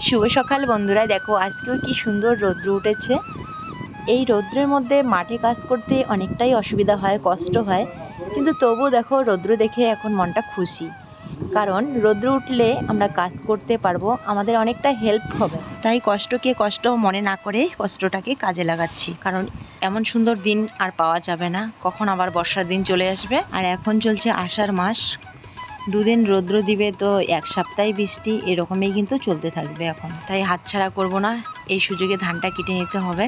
শুভ সকাল বন্ধুরা, দেখো আজকেও কি সুন্দর রৌদ্র উঠেছে। এই রৌদ্রের মধ্যে মাঠে কাজ করতে অনেকটাই অসুবিধা হয়, কষ্ট হয়। কিন্তু তবুও দেখো রৌদ্র দেখে এখন মনটা খুশি। কারণ রৌদ্র উঠলে আমরা কাজ করতে পারব, আমাদের অনেকটা হেল্প হবে। তাই কষ্টকে কষ্ট মনে না করে কষ্টটাকে কাজে লাগাচ্ছি। কারণ এমন সুন্দর দিন আর পাওয়া যাবে না। কখন আবার বর্ষার দিন চলে আসবে। আর এখন চলছে আষাঢ় মাস। দুদিন রৌদ্র দিবে তো এক সপ্তাহে বৃষ্টি, এরকমই কিন্তু চলতে থাকবে এখন। তাই হাতছাড়া করব না, এই সুযোগে ধানটা কেটে নিতে হবে।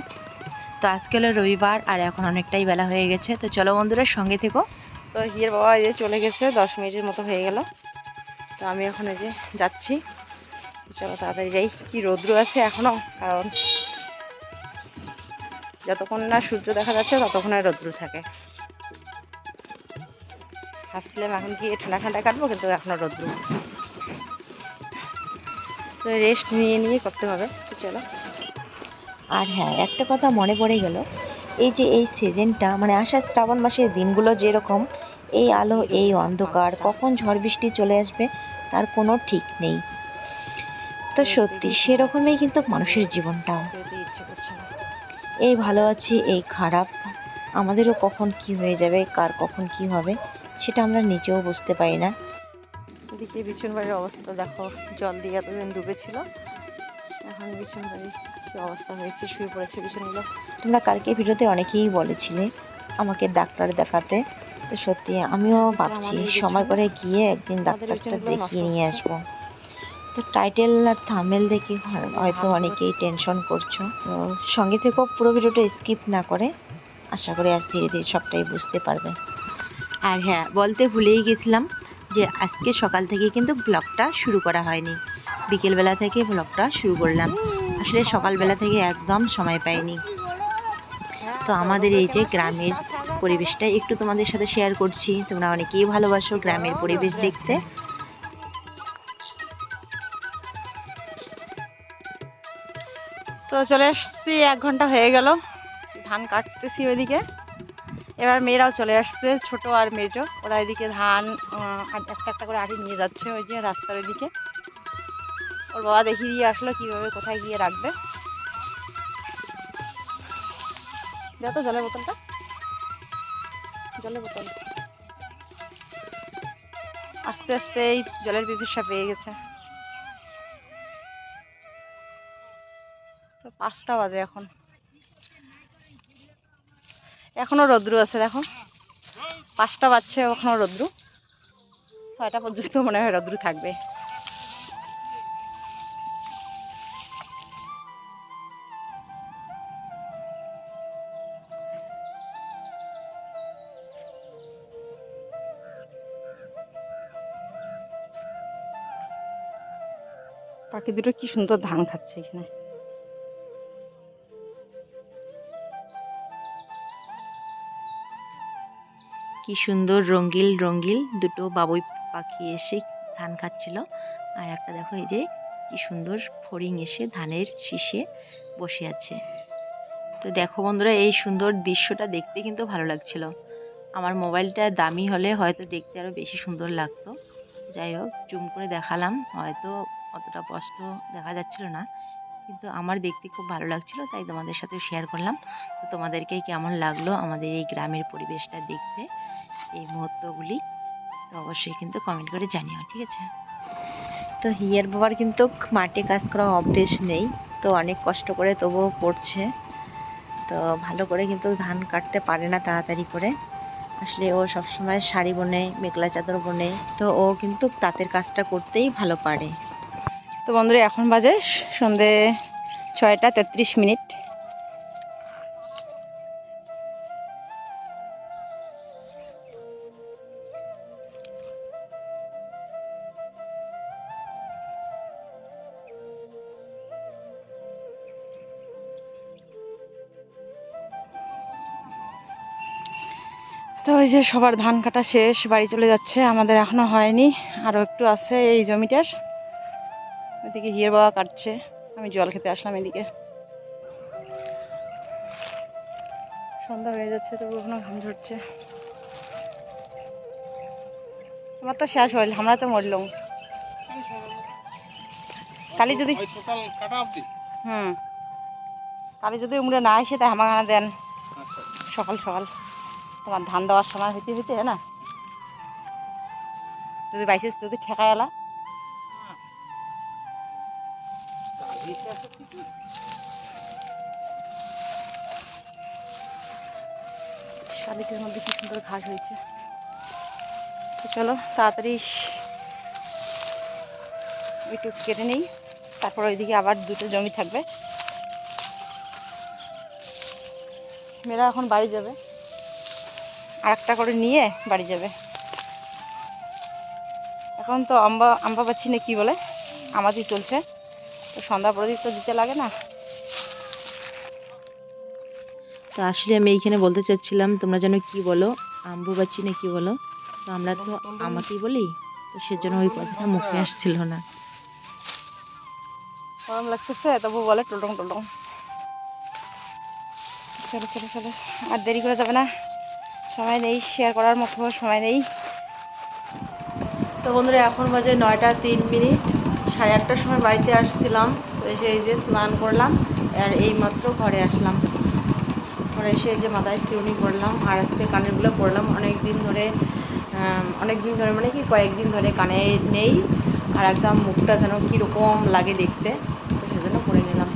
তো আজকে হলো রবিবার, আর এখন অনেকটাই বেলা হয়ে গেছে। তো চলো বন্ধুরা, সঙ্গে থেকো। তো হিয়ের বাবা এই যে চলে গেছে, দশ মিনিটের মতো হয়ে গেল। তো আমি এখন এই যে যাচ্ছি। চলো তাড়াতাড়ি যাই, কি রৌদ্র আছে এখনও কারণ যতক্ষণ না সূর্য দেখা যাচ্ছে, ততক্ষণ রৌদ্র থাকে। ভাবছিলাম এখন কি ঠান্ডা ঠান্ডা কাটবো, কিন্তু এখনও রৌদ্র তো রেস্ট নিয়ে নিয়ে করতে হবে চলো। আর হ্যাঁ একটা কথা মনে পড়ে গেল, এই যে এই সিজনটা মানে আষাঢ় শ্রাবণ মাসের দিনগুলো যেরকম, এই আলো, এই অন্ধকার, কখন ঝড় বৃষ্টি চলে আসবে, তার কোনো ঠিক নেই। তো সত্যি, সেরকমই কিন্তু মানুষের জীবনটাও। এই ভালো আছি, এই খারাপ, আমাদেরও কখন কি হয়ে যাবে, কার কখন কি হবে সেটা আমরা নিজেও বুঝতে পারি না। এদিকে বিছুন বাড়ির অবস্থা দেখো জল দিয়ে এতদিন ডুবেছিল। এখন বিছুন বাড়ির কি অবস্থা হয়েছে শুয়ে পড়েছে বিছুনগুলো। তোমরা কালকে ভিডিওতে অনেকেই বলেছিলে আমাকে ডাক্তার দেখাতে। তো সত্যি আমিও ভাবছি সময় করে গিয়ে একদিন ডাক্তারটা দেখিয়ে নিয়ে আসব। তো টাইটেল আর থামেল দেখে হয়- হয়তো অনেকেই টেনশন করছ। তো সঙ্গে থেকেও পুরো ভিডিওটা স্কিপ না করে আশা করি আজ ধীরে ধীরে সবটাই বুঝতে পারবে। আর হ্যাঁ বলতে ভুলেই গেছিলাম যে আজকে সকাল থেকে কিন্তু ব্লগটা শুরু করা হয়নি। বিকেলবেলা থেকে ব্লগটা শুরু করলাম। আসলে সকালবেলা থেকে একদম সময় পাইনি। তো আমাদের এই যে গ্রামের পরিবেশটা একটু তোমাদের সাথে শেয়ার করছি। তোমরা অনেকেই ভালোবাসো গ্রামের পরিবেশ দেখতে। তো চলে এসছি এক ঘণ্টা হয়ে গেল। ধান কাটতেছি ওইদিকে। এবার মেয়েরাও চলে আসছে, ছোট আর মেজো। ওরা এদিকে ধান একটা একটা করে আটি নিয়ে যাচ্ছে ওই যে রাস্তার ওইদিকে। ওর বাবা দেখিয়ে দিয়ে আসলো কীভাবে কোথায় গিয়ে রাখবে। যত জলের বোতলটা। জলের বোতল। আস্তে আস্তে এই জলের পিপিসা পেয়ে গেছে। তো পাঁচটা বাজে এখন। এখনও রৌদ্র আছে, দেখো। পাঁচটা বাজছে, এখনও রৌদ্র। ছয়টা পর্যন্ত মনে হয় রৌদ্র থাকবে। পাখি দুটো কি সুন্দর ধান খাচ্ছে এখানে। কি সুন্দর রঙ্গিল রঙ্গিল দুটো বাবুই পাখি এসে ধান খাচ্ছিল। আর একটা দেখো, এই যে কি সুন্দর ফড়িং এসে ধানের শীষে বসে আছে। তো দেখো বন্ধুরা, এই সুন্দর দৃশ্যটা দেখতে কিন্তু ভালো লাগছিল। আমার মোবাইলটা দামি হলে হয়তো দেখতে আরও বেশি সুন্দর লাগতো। যাই হোক, জুম করে দেখালাম, হয়তো অতটা স্পষ্ট দেখা যাচ্ছিল না। কিন্তু আমার দেখতে খুব ভালো লাগছিল, তাই তোমাদের সাথে শেয়ার করলাম। তো তোমাদেরকে কেমন লাগল আমাদের এই গ্রামের পরিবেশটা দেখতে? এই মুহূর্তগুলি তো অবশ্যই কিন্তু কমেন্ট করে জানিও ঠিক আছে? তো হিয়ার বাবার কিন্তু মাঠে কাজ করা অভ্যেস নেই তো অনেক কষ্ট করে তবুও করছে তো ভালো করে কিন্তু ধান কাটতে পারে না তাড়াতাড়ি করে। আসলে ও সবসময় শাড়ি বোনে মেঘলা চাদর বোনে তো ও কিন্তু তাঁতের কাজটা করতেই ভালো পারে। তো বন্ধুরা এখন বাজে সন্ধে ছয়টা তেত্রিশ মিনিট। তো ওই যে সবার ধান কাটা শেষ বাড়ি চলে যাচ্ছে আমাদের এখনও হয়নি আরও একটু আছে এই জমিটার। ওইদিকে হিয়ের বাবা কাটছে আমি জল খেতে আসলাম এদিকে। সন্ধ্যা হয়ে যাচ্ছে তবু এখনও ঘাম ঝরছে। আমার তো শেষ হইল আমরা তো মরলাম। কালি যদি হুম। কালি যদি উমরে না আসে তাই আমাকে দেন। আচ্ছা। সকাল সকাল। তোমার ধান দেওয়ার সময় হইতে হইতে না? যদি বাইসেস যদি ঠেকায় এলা। শালিকের মধ্যে কি সুন্দর ঘাস হয়েছে। চলো, তাড়াতাড়ি একটু কেটে নেই। তারপর ওইদিকে আবার দুটো জমি থাকবে। মেয়েরা এখন বাড়ি যাবে। আর একটা করে নিয়ে বাড়ি যাবে। এখন তো আম্বা আম্বা পাচ্ছি না কি বলে? আমাদের চলছে। তো সন্ধ্যা প্রদীপ তো দিতে লাগে না। তো আসলে আমি এইখানে বলতে চাচ্ছিলাম তোমরা যেন কি বলো? আম্বুবাচি না কি বলো? তো আমরা তো আমাকেই বলি তো সেজন্য ওই কথাটা মুখে আসছিল না। গরম লাগতেছে তবু বলে টুলটং টুলটং। চলো চলো চলো। আর দেরি করে যাবে না। সময় নেই শেয়ার করার মতো সময় নেই। তো বন্ধুরা, এখন বাজে নয়টা তিন মিনিট। সাড়ে আটটার সময় বাড়িতে আসছিলাম, তো এসে এই যে স্নান করলাম, আর এই মাত্র ঘরে আসলাম। ঘরে এসে যে মাথায় সিউনি করলাম, আর আজকে কানেরগুলো পরলাম। অনেক দিন ধরে অনেক দিন ধরে মানে কি, কয়েকদিন ধরে কানে নেই, আর একদম মুখটা যেন কীরকম লাগে দেখতে, তো সেজন্য পরে নিলাম।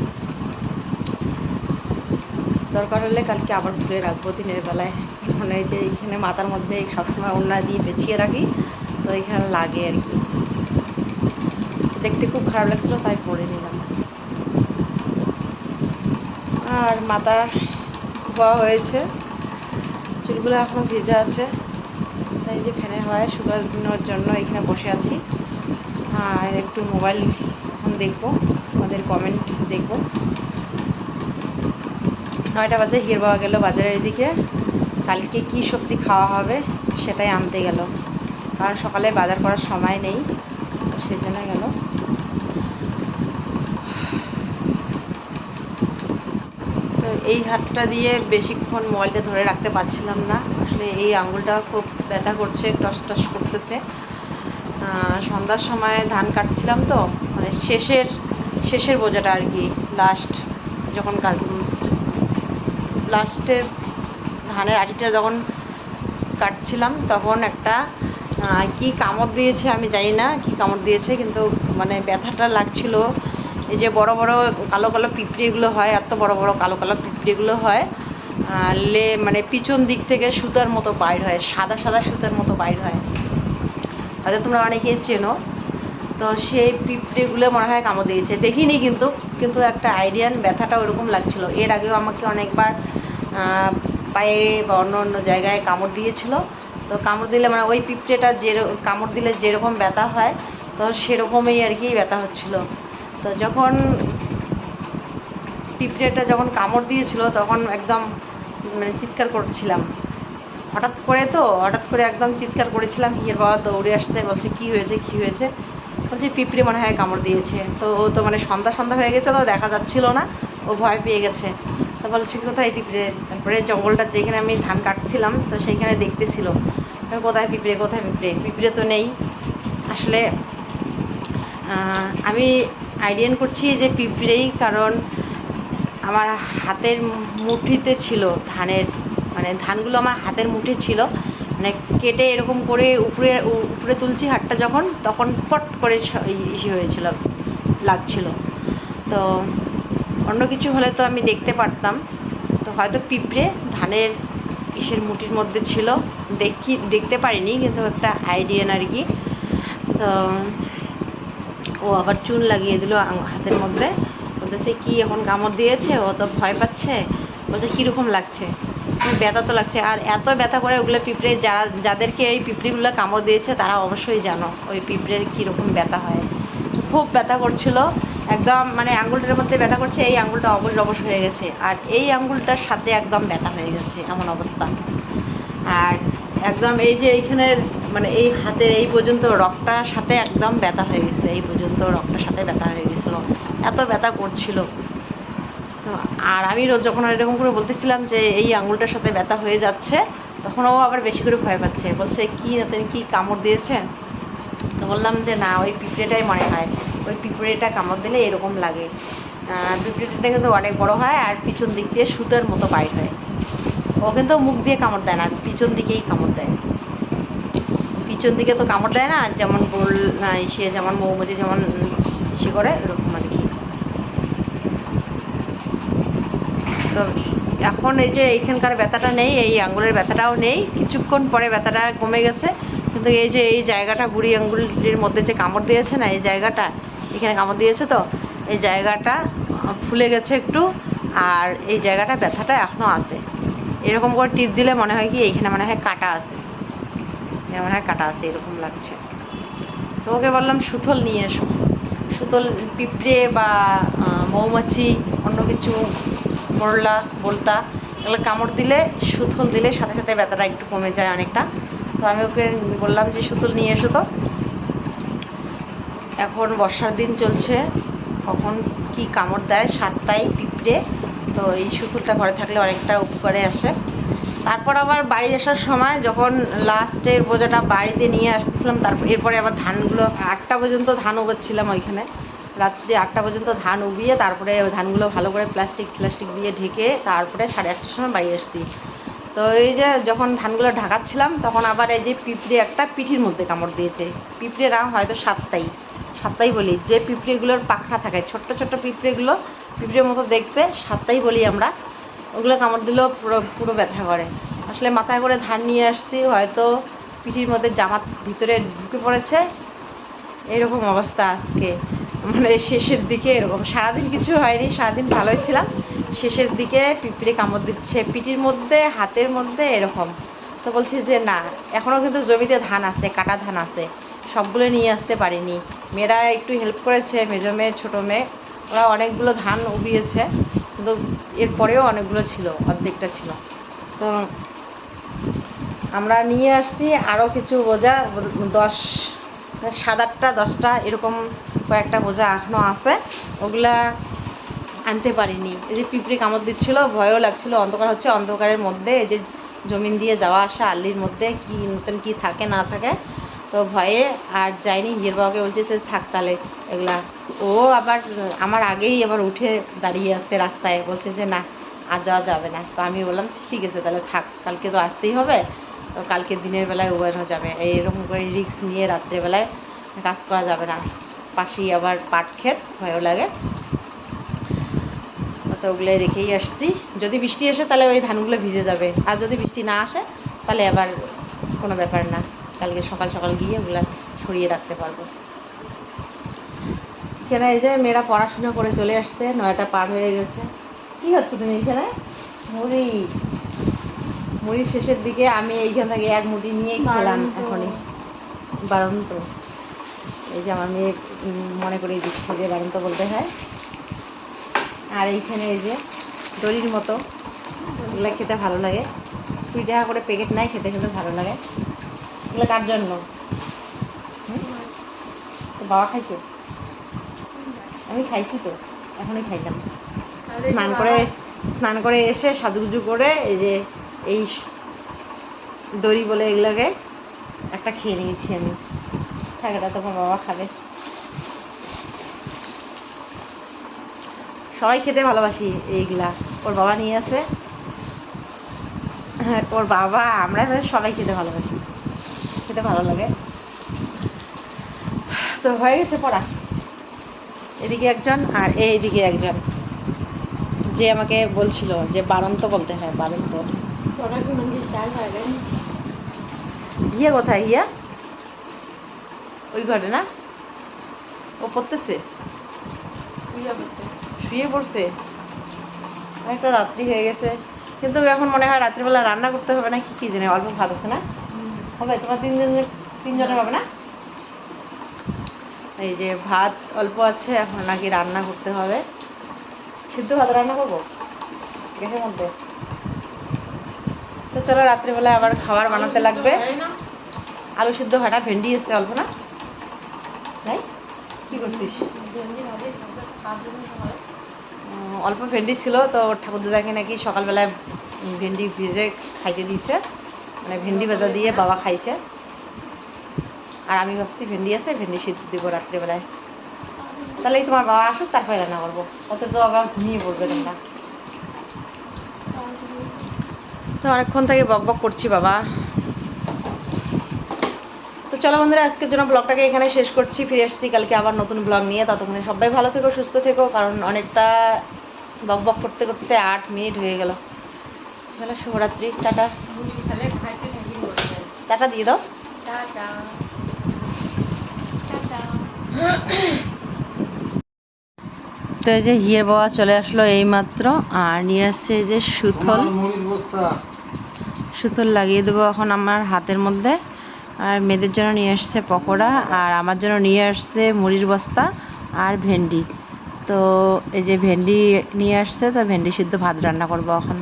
দরকার হলে কালকে আবার খুলে রাখব দিনের বেলায়। মানে যে এইখানে মাথার মধ্যে সবসময় ওড়না দিয়ে পেঁচিয়ে রাখি, তো এখানে লাগে আর কি। দেখতে খুব খারাপ লাগছিল, তাই পরে নিলাম। আর মাথা ধোয়া হয়েছে, চুলগুলো এখনও ভেজা আছে। তাই যে ফ্যানের হয় শুকানোর জন্য এখানে বসে আছি। আর একটু মোবাইল এখন দেখব আমাদের কমেন্ট দেখব। নয়টা বাজে হির পাওয়া গেল বাজারের দিকে। কালকে কি সবজি খাওয়া হবে সেটাই আনতে গেল। কারণ সকালে বাজার করার সময় নেই, তো সেজন্য গেল। তো এই হাতটা দিয়ে বেশিক্ষণ মোবাইলটা ধরে রাখতে পারছিলাম না। আসলে এই আঙুলটা খুব ব্যথা করছে, টস টস করতেছে। সন্ধ্যার সময় ধান কাটছিলাম তো মানে শেষের শেষের বোঝাটা আর কি লাস্ট যখন কাট লাস্টের ধানের আটিটা যখন কাটছিলাম, তখন একটা কি কামড় দিয়েছে আমি জানি না, কি কামড় দিয়েছে, কিন্তু মানে ব্যথাটা লাগছিল। এই যে বড় বড় কালো কালো পিঁপড়েগুলো হয়, এত বড় বড় কালো কালো পিঁপড়েগুলো হয় লে মানে পিছন দিক থেকে সুতার মতো বাইর হয়, সাদা সাদা সুতার মতো বাইর হয়। হয়তো তোমরা অনেকেই চেনো। তো সেই পিঁপড়েগুলো মনে হয় কামড় দিয়েছে। দেখিনি কিন্তু কিন্তু একটা আইডিয়ান ব্যথাটা ওরকম লাগছিল। এর আগেও আমাকে অনেকবার পায়ে বা অন্য অন্য জায়গায় কামড় দিয়েছিল। তো কামড় দিলে মানে ওই পিঁপড়েটা যে কামড় দিলে যেরকম ব্যথা হয়, তো সেরকমই আর কি ব্যথা হচ্ছিল। তো যখন পিঁপড়েটা যখন কামড় দিয়েছিল, তখন একদম মানে চিৎকার করছিলাম। হঠাৎ করে তো, হঠাৎ করে একদম চিৎকার করেছিলাম হিয়ের বাবা দৌড়ে আসছে, বলছে, কি হয়েছে কি হয়েছে? বলছে, পিঁপড়ে মনে হয় কামড় দিয়েছে। তো ও তো মানে সন্ধ্যা সন্ধ্যা হয়ে গেছে তো দেখা যাচ্ছিল না, ও ভয় পেয়ে গেছে। তো বলছে কোথায় পিঁপড়ে, তারপরে জঙ্গলটা যেখানে আমি ধান কাটছিলাম, তো সেইখানে দেখতেছিল। কোথায় পিঁপড়ে কোথায় পিঁপড়ে? পিঁপড়ে তো নেই। আসলে আমি আইডিয়ান করছি যে পিঁপড়েই কারণ আমার হাতের মুঠিতে ছিল ধানের মানে ধানগুলো আমার হাতের মুঠে ছিল। মানে কেটে এরকম করে উপরে উপরে তুলছি হাতটা যখন, তখন পট করে ইসে হয়েছিল, লাগছিল। তো অন্য কিছু হলে তো আমি দেখতে পারতাম। তো হয়তো পিঁপড়ে ধানের ইসের মুটির মধ্যে ছিল, দেখি, দেখতে পারিনি, কিন্তু একটা আইডিয়ান আর কি। তো ও আবার চুন লাগিয়ে দিল হাতের মধ্যে। বলতেছে, কি এখন কামড় দিয়েছে? ও তো ভয় পাচ্ছে। বলছে, কীরকম লাগছে? ব্যথা তো লাগছে। আর এত ব্যথা করে ওগুলো পিঁপড়ে, যারা, যাদেরকে এই পিঁপড়িগুলো কামড় দিয়েছে, তারা অবশ্যই জানো ওই পিঁপড়ের কীরকম ব্যথা হয়। খুব ব্যথা করছিল। একদম মানে আঙুলটার মধ্যে ব্যথা করছে, এই আঙুলটা অবশ অবশ হয়ে গেছে। আর এই আঙুলটার সাথে একদম ব্যথা হয়ে গেছে, এমন অবস্থা। আর একদম এই যে এইখানের মানে এই হাতের এই পর্যন্ত রক্তটার সাথে একদম ব্যথা হয়ে গেছিল, এই পর্যন্ত রক্তটার সাথে ব্যথা হয়ে গেছিল। এত ব্যথা করছিল। তো, আর আমি রোজ যখন এরকম করে বলতেছিলাম যে এই আঙুলটার সাথে ব্যথা হয়ে যাচ্ছে, তখন ও আবার বেশি করে ভয় পাচ্ছে। বলছে, কি রাতে কি কামড় দিয়েছে তো বললাম যে, না, ওই পিঁপড়েটাই মনে হয়। ওই পিঁপড়েটা কামড় দিলে এরকম লাগে। পিঁপড়েটা কিন্তু অনেক বড় হয় আর পিছন দিক দিয়ে সুতোর মতো বাইর হয়। ও কিন্তু মুখ দিয়ে কামড় দেয় না, পিছন দিকেই কামড় দেয়। পিছন দিকে তো কামড় দেয় না, যেমন গোল সে যেমন মৌমাছি, যেমন সে করে, এরকম আর কি। তো এখন এই যে এইখানকার ব্যথাটা নেই, এই আঙ্গুলের ব্যথাটাও নেই। কিছুক্ষণ পরে ব্যথাটা কমে গেছে। কিন্তু এই যে এই জায়গাটা বুড়ি আঙ্গুলের মধ্যে যে কামড় দিয়েছে না, এই জায়গাটা, এখানে কামড় দিয়েছে তো, এই জায়গাটা ফুলে গেছে একটু, আর এই জায়গাটা ব্যথাটা এখনও আছে। এরকম করে টিপ দিলে মনে হয় কি এইখানে মনে হয় কাটা আছে। এখানে মনে হয় কাটা আছে, এরকম লাগছে। তো ওকে বললাম সুথল নিয়ে এসো। সুতল পিঁপড়ে বা মৌমাছি, অন্য কিছু, মোরলা, বলতা, এগুলো কামড় দিলে, সুথল দিলে সাথে সাথে ব্যথাটা একটু কমে যায় অনেকটা। তো আমি ওকে বললাম যে, সুতল, নিয়ে এসো তো। এখন বর্ষার দিন চলছে, কখন কি কামড় দেয়, সাতটায় পিঁপড়ে, তো এই সুতুলটা ঘরে থাকলে অনেকটা উপকারে আসে। তারপর আবার বাড়ি আসার সময় যখন লাস্টের বোঝাটা বাড়িতে নিয়ে আসতেছিলাম, তারপর এরপরে আবার ধানগুলো, আটটা পর্যন্ত ধান উগোচ্ছিলাম ওইখানে। রাত্রি আটটা পর্যন্ত ধান উবিয়ে তারপরে ধানগুলো ভালো করে প্লাস্টিক প্লাস্টিক দিয়ে ঢেকে তারপরে সাড়ে আটটার সময় বাড়ি আসছি। তো এই যে যখন ধানগুলো ঢাকাচ্ছিলাম, তখন আবার এই যে পিঁপড়ে একটা পিঠির মধ্যে কামড় দিয়েছে। পিঁপড়ে রাম হয়তো সাতটাই সাতটাই বলি। যে পিঁপড়েগুলোর পাখা থাকে, ছোট্ট ছোট্ট পিঁপড়েগুলো, পিঁপড়ের মতো দেখতে, সাতটাই বলি আমরা, ওগুলো কামড় দিলেও পুরো পুরো ব্যথা করে। আসলে মাথায় করে ধান নিয়ে আসছি, হয়তো পিঠির মধ্যে জামার ভিতরে ঢুকে পড়েছে। এরকম অবস্থা আজকে। মানে শেষের দিকে এরকম। সারাদিন কিছু হয়নি, সারাদিন ভালোই ছিলাম। শেষের দিকে পিঁপড়ে কামড় দিচ্ছে, পিটির মধ্যে, হাতের মধ্যে, এরকম। তো বলছি যে, না এখনও কিন্তু জমিতে ধান আছে, কাটা ধান আছে। সবগুলো নিয়ে আসতে পারিনি। মেয়েরা একটু হেল্প করেছে, মেজো মেয়ে, ছোটো মেয়ে। ওরা অনেকগুলো ধান উবিয়েছে কিন্তু এরপরেও অনেকগুলো ছিল, অর্ধেকটা ছিল। তো আমরা নিয়ে আসছি আরও কিছু বোঝা, দশ, সাত আটটা, দশটা, এরকম কয়েকটা বোঝা এখনও আছে। ওগুলা আনতে পারিনি। এই যে পিঁপড়ে কামড় দিচ্ছিল, ভয়ও লাগছিল, অন্ধকার হচ্ছে, অন্ধকারের মধ্যে এই যে জমিন দিয়ে যাওয়া আসা আল্লির মধ্যে কি নতুন কি থাকে, না থাকে, তো ভয়ে আর যাইনি হিয়ের বাবাকে বলছে যে থাক তাহলে। এগুলা। ও আবার, আমার আগেই আবার উঠে দাঁড়িয়ে আসছে রাস্তায়। বলছে যে, না, আর যাওয়া যাবে না। তো আমি বললাম, ঠিক আছে, তাহলে থাক, কালকে তো আসতেই হবে। তো কালকে দিনের বেলায় ওভার যাবে। এইরকম করে রিস্ক নিয়ে রাত্রেবেলায় কাজ করা যাবে না। পাশেই আবার পাট ক্ষেত, ভয়ও লাগে। তো ওগুলো রেখেই আসছি। যদি বৃষ্টি আসে তাহলে ওই ধানগুলো ভিজে যাবে। আর যদি বৃষ্টি না আসে তাহলে আবার কোনো ব্যাপার না। কালকে সকাল সকাল গিয়ে ওগুলো সরিয়ে রাখতে পারব। এখানে এই যে মেয়েরা পড়াশোনা করে চলে আসছে নয়টা পার হয়ে গেছে। কি হচ্ছে তুমি এখানে? মুড়ি। মুড়ি শেষের দিকে আমি এইখান থেকে এক মুড়ি নিয়েই খেলাম। এখনই। বারন্ত। এই যে আমার মেয়ে মনে করিয়ে দিচ্ছে যে বারন্ত বলতে হয়। আর এইখানে এই যে দড়ির মতো এগুলো খেতে ভালো লাগে। কুড়ি টাকা করে প্যাকেট নেয় খেতে খেতে ভালো লাগে। এগুলো কার জন্য? তো বাবা খাইছে? আমি খাইছি তো এখনই খাইলাম। স্নান করে স্নান করে এসে সাজুগুজু করে এই যে এই দড়ি বলে এগুলোকে একটা খেয়ে নিয়েছি আমি। থাকাটা তখন বাবা খাবে। সবাই খেতে ভালোবাসি এইগুলা। ওর বাবা নিয়ে আসে ওর বাবা, আমরা সবাই খেতে ভালোবাসি। খেতে ভালো লাগে। তো হয়ে গেছে পড়া। এদিকে একজন আর এইদিকে একজন। যে আমাকে বলছিল যে বারন্ত বলতে হয়, বারন্ত। হিয়া কোথায় হিয়া ওই ঘরে না? ও পড়তেছে? শুয়ে পড়ছে। একটা রাত্রি হয়ে গেছে। কিন্তু এখন মনে হয় রাত্রিবেলা রান্না করতে হবে না কি কি জানে অল্প ভাত আছে না? হবে তোমার তিনজনের তিনজনের হবে না? এই যে ভাত অল্প আছে এখন নাকি রান্না করতে হবে। সিদ্ধ ভাত রান্না করব? গ্যাসের মধ্যে? তো চলো রাত্রিবেলা আবার খাবার বানাতে লাগবে। আলু সিদ্ধ ভাটা ভেন্ডি এসছে অল্প না? তাই কি করছিস? অল্প ভেন্ডি ছিল, তো ঠাকুর দাদাকে নাকি সকালবেলায় ভেন্ডি ভেজে খাইতে দিয়েছে। মানে ভেন্ডি ভাজা দিয়ে বাবা খাইছে। আর আমি ভাবছি ভেন্ডি আছে, ভেন্ডি সিদ্ধ দিব রাত্রিবেলায়। তাহলেই তোমার বাবা আসুক, তারপরে রান্না করব। অত তো আবার ঘুমিয়ে পড়বে তোমরা। তো অনেকক্ষণ থেকে বক বক করছি বাবা। চলো বন্ধুরা আজকের জন্য ব্লগটাকে এখানে শেষ করছি। ফিরে এসেছি কালকে আবার নতুন ব্লগ নিয়ে। ততক্ষণে সবাই ভালো থেকো সুস্থ থেকো কারণ অনেকটা বক বক করতে করতে আট মিনিট হয়ে গেল। চলো শুভরাত্রি টাটা। টাটা দিয়ে দাও। তো এই যে হিয়ের বাবা চলে আসলো এই মাত্র আর নিয়ে আসছে এই যে সুথল সুতোর লাগিয়ে দেবো এখন আমার হাতের মধ্যে। আর মেয়েদের জন্য নিয়ে আসছে পকোড়া আর আমার জন্য নিয়ে আসছে মুড়ির বস্তা আর ভেন্ডি। তো এই যে ভেন্ডি নিয়ে আসছে তো ভেন্ডি সিদ্ধ ভাত রান্না করব এখন।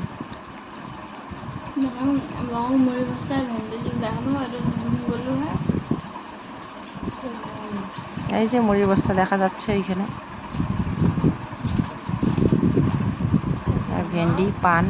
এই যে মুড়ির বস্তা দেখা যাচ্ছে এইখানে। আর ভেন্ডি পান।